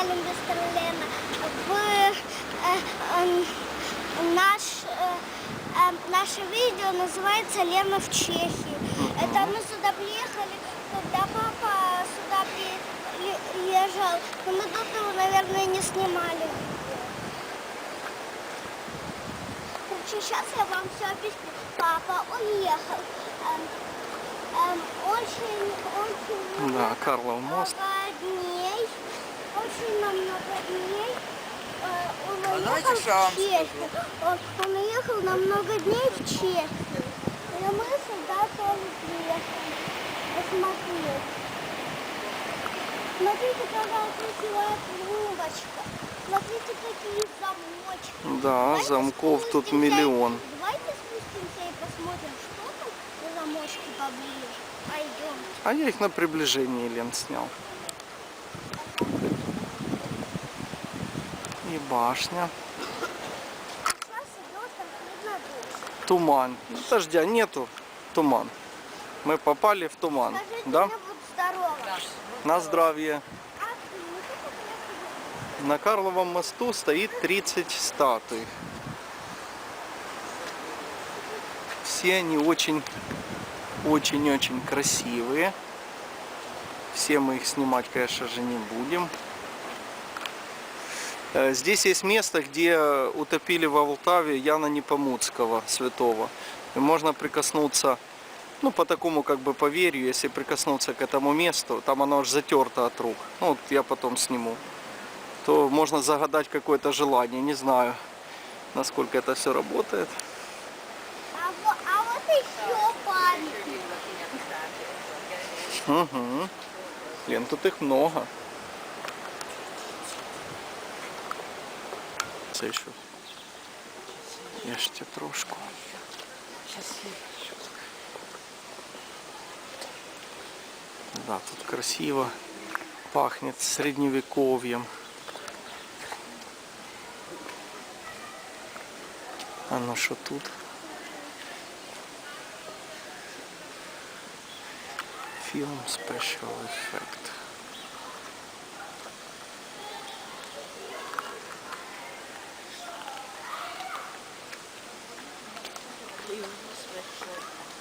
Мистер Лена. В, наш, э, э, наше видео называется «Лена в Чехии». Это мы сюда приехали, когда папа сюда приезжал. Но мы до этого, наверное, не снимали. Короче, сейчас я вам все объясню. Папа уехал. Эм, эм, очень, очень Да, Карлов мост. дней. Очень на много дней. Э, Он А уехал в Чехию. Он, он уехал на много дней в Чехию. И мы сюда тоже приехали. Посмотреть. Смотрите, какая красивая трубочка. Смотрите, какие замочки. Да, Давайте замков тут миллион. Давайте спустимся и посмотрим, что там за замочки поближе. Пойдем. А я их на приближении, Лен, снял. И башня. Туман. Дождя нету. Туман. Мы попали в туман. Скажите, Да? На здравие. А ну На Карловом мосту стоит 30 статуй. Все они очень, очень-очень красивые. Все мы их снимать, конечно же, не будем. Э, Здесь есть место, где утопили в Алтаве Яна Непомуцкого, святого. И можно прикоснуться, ну, по такому как бы поверью, если прикоснуться к этому месту, там оно аж затерто от рук. Ну, вот я потом сниму то можно загадать какое-то желание. Не знаю, насколько это все работает. А, во- а вот еще памятник. Угу. Лен, тут их много. Це ще. Я ще трошку. Да, тут красиво. Пахнет средневековьем. А ну что тут? Film Special Effect. yung sweatshirt.